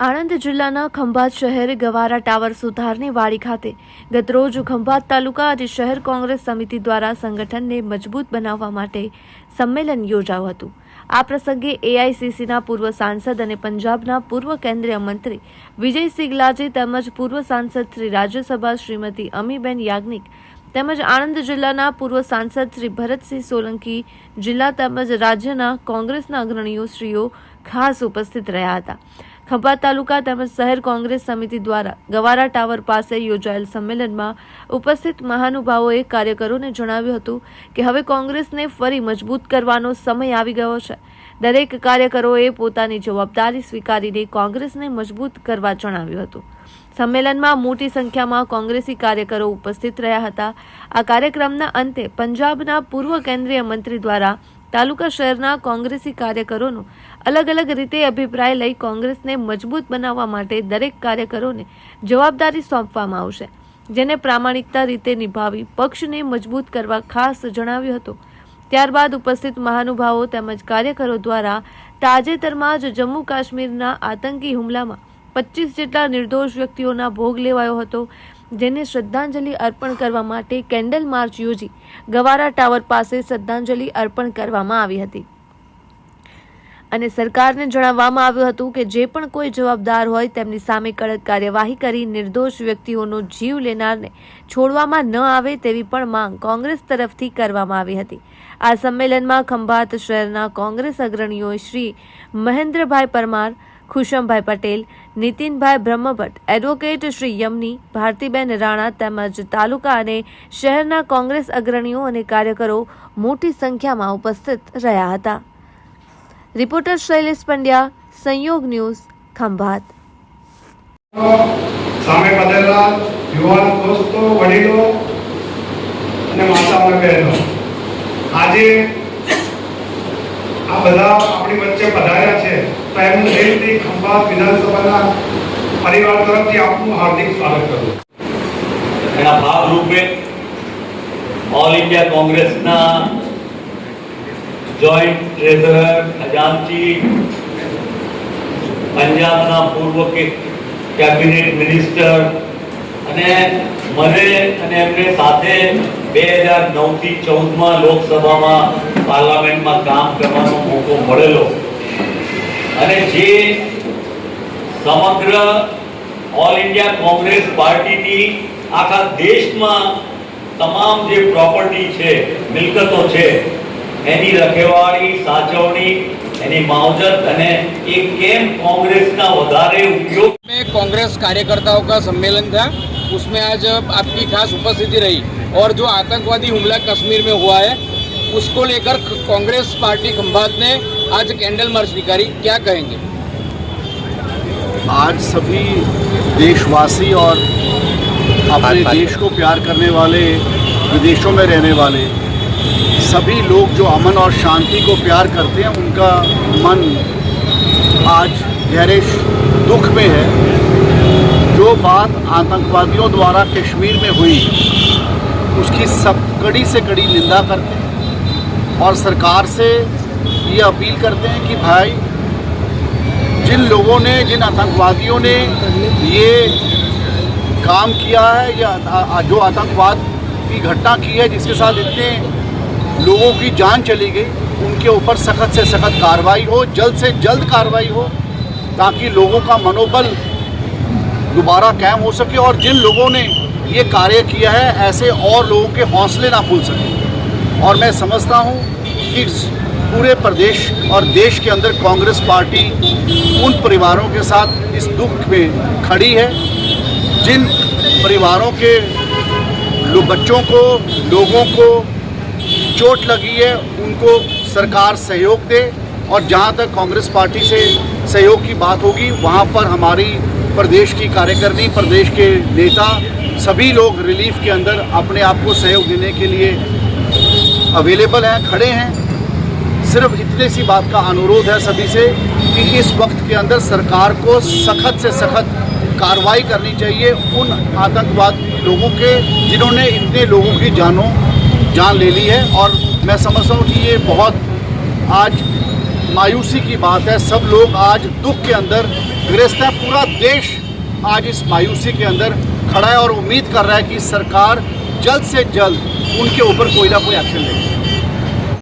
આણંદ જિલ્લાના ખંભાત શહેર ગવારા ટાવર સુધારની વાડી ખાતે ગતરોજ ખંભાત તાલુકા અને શહેર કોંગ્રેસ સમિતિ દ્વારા સંગઠનને મજબૂત બનાવવા માટે સંમેલન યોજાયું હતું. આ પ્રસંગે એઆઈસીસીના પૂર્વ સાંસદ અને પંજાબના પૂર્વ કેન્દ્રીય મંત્રી વિજય સિગલાજી તેમજ પૂર્વ સાંસદ શ્રી રાજ્યસભા શ્રીમતી અમીબેન યાજ્ઞિક તેમજ આણંદ જિલ્લાના પૂર્વ સાંસદ શ્રી ભરતસિંહ સોલંકી, જિલ્લા તેમજ રાજ્યના કોંગ્રેસના અગ્રણીઓ શ્રીઓ ખાસ ઉપસ્થિત રહ્યા હતા. ખંભાત તાલુકા તેમજ શહેર કોંગ્રેસ સમિતિ દ્વારા ગવારા ટાવર પાસે યોજાયેલ સંમેલનમાં ઉપસ્થિત મહાનુભાવોએ કાર્યકરોને જણાવ્યું હતું કે હવે કોંગ્રેસને ફરી મજબૂત કરવાનો સમય આવી ગયો છે. દરેક કાર્યકરોએ પોતાની જવાબદારી સ્વીકારીને કોંગ્રેસને મજબૂત કરવા જણાવ્યું હતું. સંમેલનમાં મોટી સંખ્યામાં કોંગ્રેસી કાર્યકરો ઉપસ્થિત રહ્યા હતા. આ કાર્યક્રમના અંતે પંજાબના પૂર્વ કેન્દ્રીય મંત્રી દ્વારા તાલુકા શહેરના કોંગ્રેસી કાર્યકરોનો અલગ અલગ રીતે અભિપ્રાય લઈ કોંગ્રેસને મજબૂત બનાવવા માટે દરેક કાર્યકરોને જવાબદારી સોંપવામાં આવશે. જેને પ્રામાણિકતા રીતે નિભાવી પક્ષને મજબૂત કરવા ખાસ જણાવ્યું હતું. ત્યારબાદ ઉપસ્થિત મહાનુભાવો તેમજ કાર્યકરો દ્વારા તાજેતરમાં જ જમ્મુ કાશ્મીરના આતંકી હુમલામાં પચીસ જેટલા નિર્દોષ વ્યક્તિઓના ભોગ લેવાયો હતો. જેને શ્રદ્ધાંજલિ અર્પણ કરવા માટે કેન્ડલ માર્ચ યોજી ગવારા ટાવર પાસે શ્રદ્ધાંજલિ અર્પણ કરવામાં આવી હતી. અને સરકારને જણાવવામાં આવ્યું હતું કે જે પણ કોઈ જવાબદાર હોય તેમની સામે કડક કાર્યવાહી કરી નિર્દોષ વ્યક્તિઓનો જીવ લેનારને છોડવામાં ન આવે તેવી પણ માંગ કોંગ્રેસ તરફથી કરવામાં આવી હતી. આ સંમેલનમાં ખંભાત શહેરના કોંગ્રેસ અગ્રણીઓ શ્રી મહેન્દ્રભાઈ પરમાર ખુશમભાઈ પટેલ, નીતિનભાઈ બ્રહ્મભટ્ટ, એડવોકેટ શ્રી યમની, ભારતીબેન રાણા તેમજ તાલુકા અને શહેરના કોંગ્રેસ અગ્રણીઓ અને કાર્યકરો મોટી સંખ્યામાં ઉપસ્થિત રહ્યા હતા. રિપોર્ટર શૈલેષ પંડ્યા, સંયોગ ન્યૂઝ, ખંભાત. સામે પધારેલા યુવાન, દોસ્તો, વડીલો અને માતા અને બહેનો, આજે આ બધા આપણી વચ્ચે પધાર્યા છે. એમનું દિલથી ખંભાત વિધાનસભાના પરિવાર તરફથી આપનું હાર્દિક સ્વાગત કરું એના ભાગરૂપે ઓલ ઇન્ડિયા કોંગ્રેસના જોઈન્ટ ટ્રેઝરર ખજાનચી પંજાબના પૂર્વ કેબિનેટ મિનિસ્ટર અને મને અને એમને સાથે બે હજાર નવથી ચૌદમાં લોકસભામાં પાર્લામેન્ટમાં કામ કરવાનો મોકો મળેલો. અને જે સમગ્ર ઓલ ઇન્ડિયા કોંગ્રેસ પાર્ટીની આખા દેશમાં તમામ જે પ્રોપર્ટી છે મિલકતો છે એની રખેવાળી સાચવણી એની માવજત અને એ કેમ કોંગ્રેસના વધારે ઉપયોગ में कांग्रेस कार्यकर्ताओं का सम्मेलन था उसमें आज आपकी खास उपस्थिति रही और जो आतंकवादी हमला कश्मीर में हुआ है उसको लेकर कांग्रेस पार्टी खंभात ने आज कैंडल मार्च निकाली क्या कहेंगे? आज सभी देशवासी और अपने देश को प्यार करने वाले विदेशों में रहने वाले सभी लोग जो अमन और शांति को प्यार करते हैं उनका मन आज गहरे दुख में है। जो बात आतंकवादियों द्वारा कश्मीर में हुई उसकी सब कड़ी से कड़ी निंदा करते हैं और सरकार से ये अपील करते हैं कि भाई, जिन लोगों ने, जिन आतंकवादियों ने ये काम किया है, या जो आतंकवाद की घटना की है, जिसके साथ इतने लोगों की जान चली गई, उनके ऊपर सख्त से सख्त कार्रवाई हो, जल्द से जल्द कार्रवाई हो, ताकि लोगों का मनोबल दोबारा कायम हो सके और जिन लोगों ने ये कार्य किया है, ऐसे और लोगों के हौसले ना फूल सके। और मैं समझता हूँ कि पूरे प्रदेश और देश के अंदर कांग्रेस पार्टी उन परिवारों के साथ इस दुख में खड़ी है, जिन परिवारों के लो बच्चों को, लोगों को चोट लगी है, उनको सरकार सहयोग दे और जहाँ तक कांग्रेस पार्टी से सहयोग की बात होगी, वहाँ पर हमारी प्रदेश की कार्यकारिणी, प्रदेश के नेता सभी लोग रिलीफ के अंदर अपने आप को सहयोग देने के लिए अवेलेबल हैं, खड़े हैं। सिर्फ़ इतने सी बात का अनुरोध है सभी से कि इस वक्त के अंदर सरकार को सख्त से सख्त कार्रवाई करनी चाहिए उन आतंकवाद लोगों के, जिन्होंने इतने लोगों की जानों, जान ले ली है। और मैं समझता हूँ कि ये बहुत आज मायूसी की बात है। सब लोग आज दुख के अंदर ग्रस्त है। पूरा देश आज इस मायूसी के अंदर खड़ा है और उम्मीद कर रहा है कि सरकार जल्द से जल्द उनके ऊपर कोई ना कोई एक्शन लेगी।